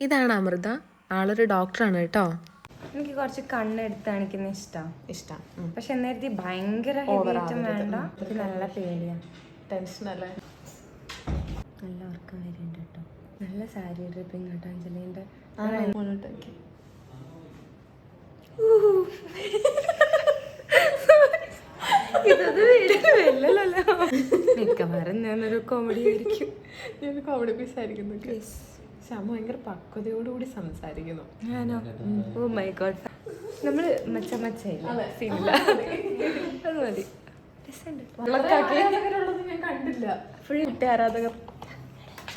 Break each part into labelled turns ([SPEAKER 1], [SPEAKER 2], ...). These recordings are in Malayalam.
[SPEAKER 1] ഇതാണ് അമൃത. ആളൊരു ഡോക്ടറാണ് കേട്ടോ.
[SPEAKER 2] എനിക്ക് കുറച്ച് കണ്ണെടുത്ത് കാണിക്കുന്ന ഇഷ്ടം
[SPEAKER 1] ഇഷ്ടം.
[SPEAKER 2] പക്ഷെ നേരത്തെ ഭയങ്കര വേണ്ട. ഇത് നല്ല പേടിയാണ്
[SPEAKER 1] ടെൻഷനല്ലേ
[SPEAKER 2] നല്ല ഉറക്കം വരുന്നുണ്ട് കേട്ടോ. നല്ല സാരി ഡ്രിപ്പിംഗ് കേട്ടോ അഞ്ജലിന്റെ ഇതത് വരില്ലല്ലോ മിക്കവാറും ഞാനൊരു കോമഡി ആയിരിക്കും
[SPEAKER 1] ഞാൻ കോമഡി പീസ് ആയിരിക്കുന്നു ശ്യാമ ഭയങ്കര പക്വതയോടുകൂടി സംസാരിക്കുന്നു.
[SPEAKER 2] ഞാനോ? ഓ മൈ ഗോഡ് നമ്മൾ മച്ച അത്. മതി.
[SPEAKER 1] ഞാൻ കണ്ടില്ല.
[SPEAKER 2] ഫുൾ കുട്ടി ആരാധകർ.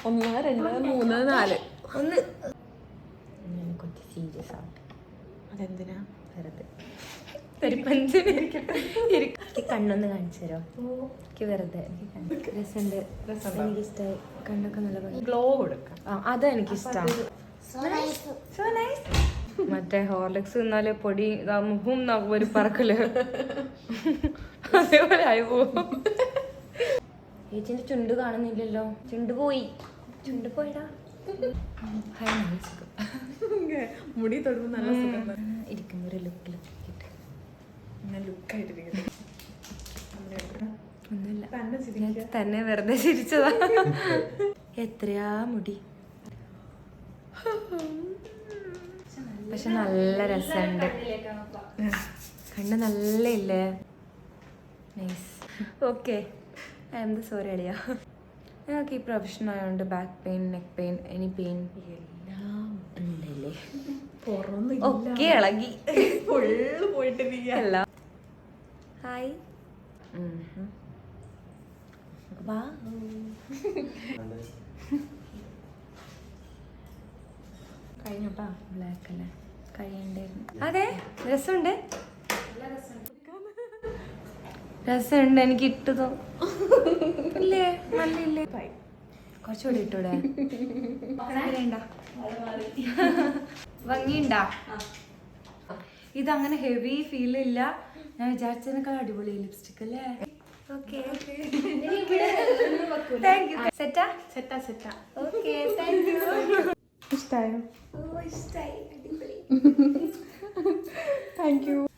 [SPEAKER 1] ഒന്ന് രണ്ട് മൂന്ന് നാല്.
[SPEAKER 2] ഒന്ന്. ഞാൻ കുറച്ച് സീരിയസ്
[SPEAKER 1] അതെന്തിനാ?
[SPEAKER 2] വെറുതെ. ഇരിക്കട്ടെ. കണ്ണൊന്ന് കാണിച്ചു തരോ? എനിക്ക് വെറുതെ എനിക്ക് രസമുണ്ട്. എനിക്ക് ഇഷ്ടമായി കണ്ണൊക്കെ നല്ല ഭംഗി.
[SPEAKER 1] ഗ്ലോ കൊടുക്കാം.
[SPEAKER 2] ആ അതാ എനിക്ക് ഇഷ്ടമാണ് മറ്റേ ഹോർലിക്സ് തിന്നാൽ പൊടി മുഖം ഒരു പറക്കൽ. അതേപോലെ ആയി പോകും ചേച്ചിന്റെ ചുണ്ട് കാണുന്നില്ലല്ലോ. ചുണ്ട് പോയി. ചുണ്ട് പോയിടാ.
[SPEAKER 1] മുടി തൊടുമ്പോൾ നല്ല ഇരിക്കുന്ന
[SPEAKER 2] ഇരിക്കുമ്പോ ഒരു ലുക്കിൽ
[SPEAKER 1] ലുക്കായിട്ടിരിക്കുന്നു തന്നെ
[SPEAKER 2] വെറുതെ ചിരിച്ചതാ. എത്രയാ മുടി? പക്ഷെ നല്ല രസമുണ്ട്. കണ്ണ് നല്ല ഇല്ലേ nice okay I'm the sorry അളിയ. ഞങ്ങൾക്ക് ഈ പ്രൊഫഷൻ ആയതുകൊണ്ട് back pain neck pain any pain എല്ലാം ഉണ്ടല്ലേ? ഒക്കെ ഇളകി.
[SPEAKER 1] ഫുള്ള് പോയിട്ട്
[SPEAKER 2] അല്ല ഹായ് വാ.
[SPEAKER 1] കഴിഞ്ഞോട്ടാ
[SPEAKER 2] ബ്ലാക്ക് അല്ലേ? കഴിയണ്ടായിരുന്നു. അതെ രസമുണ്ട്? രസമുണ്ട് എനിക്ക് ഇട്ടതോ ഇല്ലേ നല്ലില്ലേ കുറച്ചുകൂടി ഇട്ടൂടെ? ഭംഗിയുണ്ടാ? ഇതങ്ങനെ ഹെവി ഫീൽ ഇല്ല. ഞാൻ വിചാരിച്ചതിനേക്കാൾ അടിപൊളി ലിപ്സ്റ്റിക് അല്ലേ?
[SPEAKER 1] ഇഷ്ടായോ
[SPEAKER 2] ഇഷ്ടായി അടിപൊളി
[SPEAKER 1] താങ്ക് യു